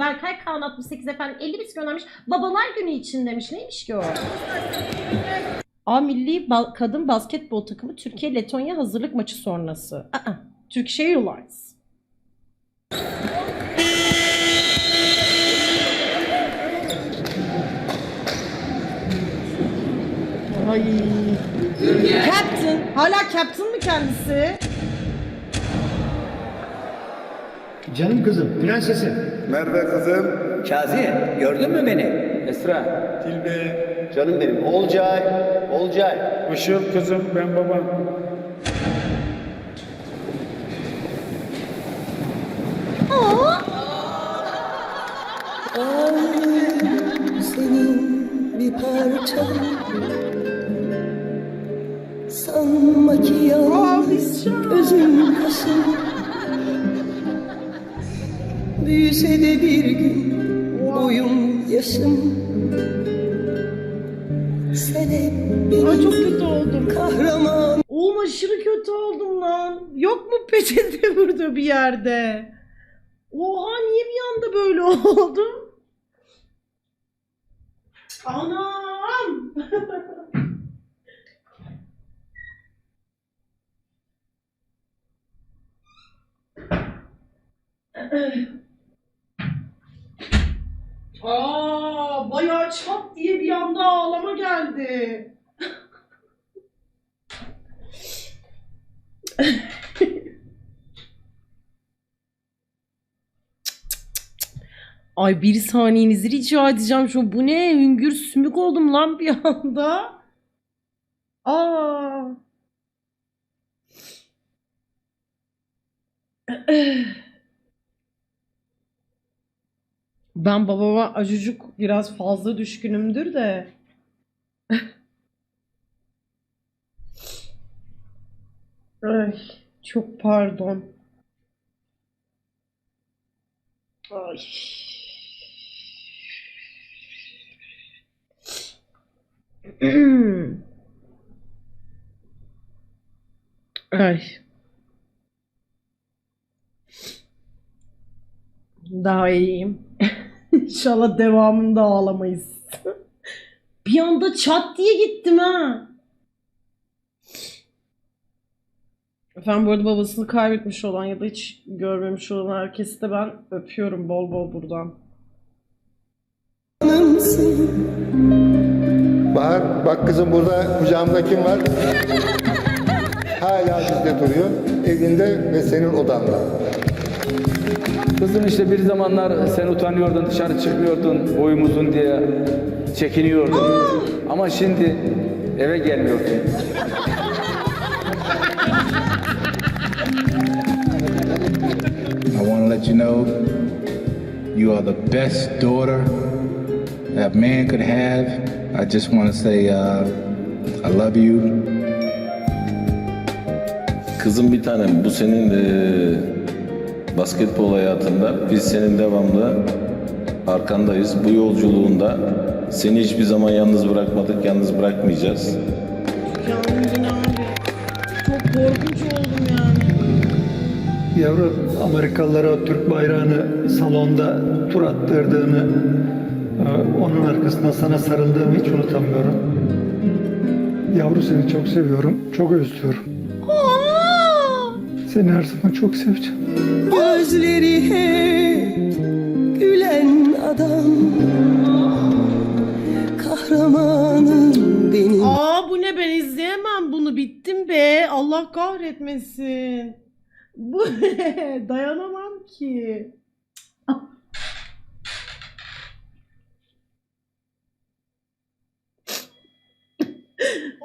Berkay Kaan 68 efendim 50 bit göndermiş. Babalar günü için demiş. Neymiş ki o? A milli ba- kadın basketbol takımı Türkiye Letonya hazırlık maçı sonrası. Aa, Turkish Airlines. Ay. Captain. Hala Captain mı kendisi? Canım kızım, prensesim. Merve kızım. Kazi gördün mü beni? Esra, Tilbe. Canım benim. Olcay. Olcay. Işıl kızım ben babam. senin bir parçan Sanma ki yalnız gözüm kaşın Büyüse de bir gün boyum yaşım Sen hep Ay benim çok kötü oldum. kahraman Oğlum aşırı kötü oldum lan. Yok mu peçete burada bir yerde? Oha niye bir anda böyle oldum? Anam! Aa, bayağı çat diye bir anda ağlama geldi. Ay bir saniyenizi rica edeceğim şu bu ne hüngür sümük oldum lan bir anda. Aa. Ben babama acıcık biraz fazla düşkünümdür de. Ay, çok pardon. Ay. Ay. Daha iyiyim. İnşallah devamında ağlamayız. Bir anda çat diye gittim ha. Efendim bu arada babasını kaybetmiş olan ya da hiç görmemiş olan herkesi de ben öpüyorum bol bol buradan. Bahar bak kızım burada kucağımda kim var? Hala bizde duruyor. Evinde ve senin odanda. Kızım işte bir zamanlar sen utanıyordun, dışarı çıkmıyordun, boyum uzun diye çekiniyordun. Ama şimdi eve gelmiyorsun. I want to let you know you are the best daughter that a man could have. I just want to say uh, I love you. Kızım bir tanem bu senin eee, basketbol hayatında biz senin devamlı arkandayız. Bu yolculuğunda seni hiçbir zaman yalnız bırakmadık, yalnız bırakmayacağız. Yandın abi. Çok korkunç oldum yani. Yavrum Amerikalılara Türk bayrağını salonda tur attırdığını, e, onun arkasından sana sarıldığımı hiç unutamıyorum. Yavru seni çok seviyorum, çok özlüyorum. Seni her zaman çok seveceğim. Gözleri hep gülen adam Kahramanım benim Aa bu ne ben izleyemem bunu bittim be Allah kahretmesin. Bu ne dayanamam ki.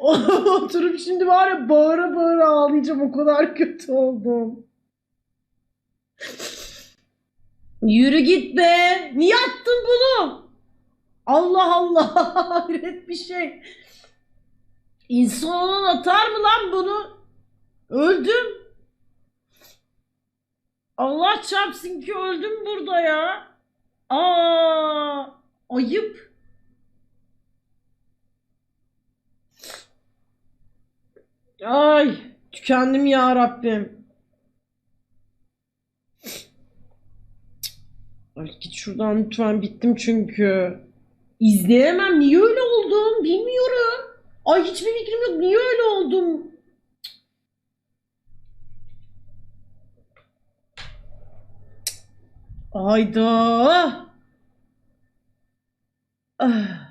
Oturup şimdi var ya bağıra bağıra ağlayacağım o kadar kötü oldum. Yürü git be. Niye attın bunu? Allah Allah hayret bir şey. İnsan olan atar mı lan bunu? Öldüm. Allah çarpsın ki öldüm burada ya. Aa, ayıp. Ay, tükendim ya Rabbim. Ay git şuradan lütfen bittim çünkü. İzleyemem. Niye öyle oldum? Bilmiyorum. Ay hiçbir fikrim yok. Niye öyle oldum? Ayda. Ah.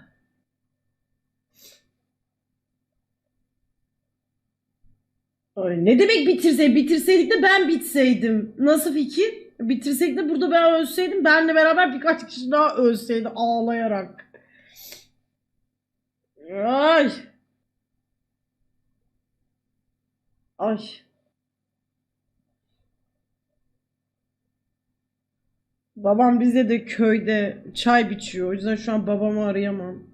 Ay, ne demek bitirse bitirseydik de ben bitseydim. Nasıl fikir? Bitirseydik de burada ben ölseydim. Benle beraber birkaç kişi daha ölseydi ağlayarak. Ay. Ay. Babam bize de köyde çay biçiyor. O yüzden şu an babamı arayamam.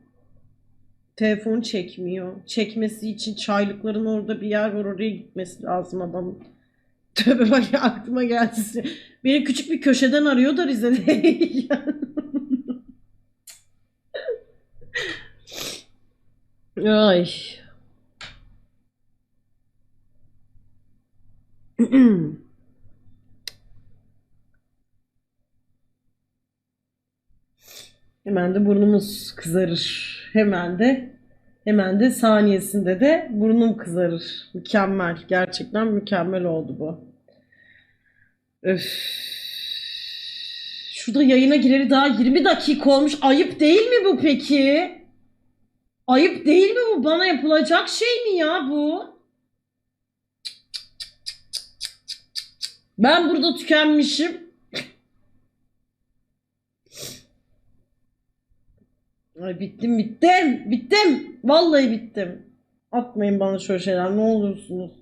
Telefon çekmiyor. Çekmesi için çaylıkların orada bir yer var. Oraya gitmesi lazım adamın. Tövbe bak aklıma geldi. Beni küçük bir köşeden arıyor da Rize'de. Ay. Hemen de burnumuz kızarır. Hemen de hemen de saniyesinde de burnum kızarır. Mükemmel. Gerçekten mükemmel oldu bu. Öf. Şurada yayına gireli daha 20 dakika olmuş. Ayıp değil mi bu peki? Ayıp değil mi bu? Bana yapılacak şey mi ya bu? Ben burada tükenmişim. Ay bittim bittim. Bittim. Vallahi bittim. Atmayın bana şöyle şeyler ne olursunuz.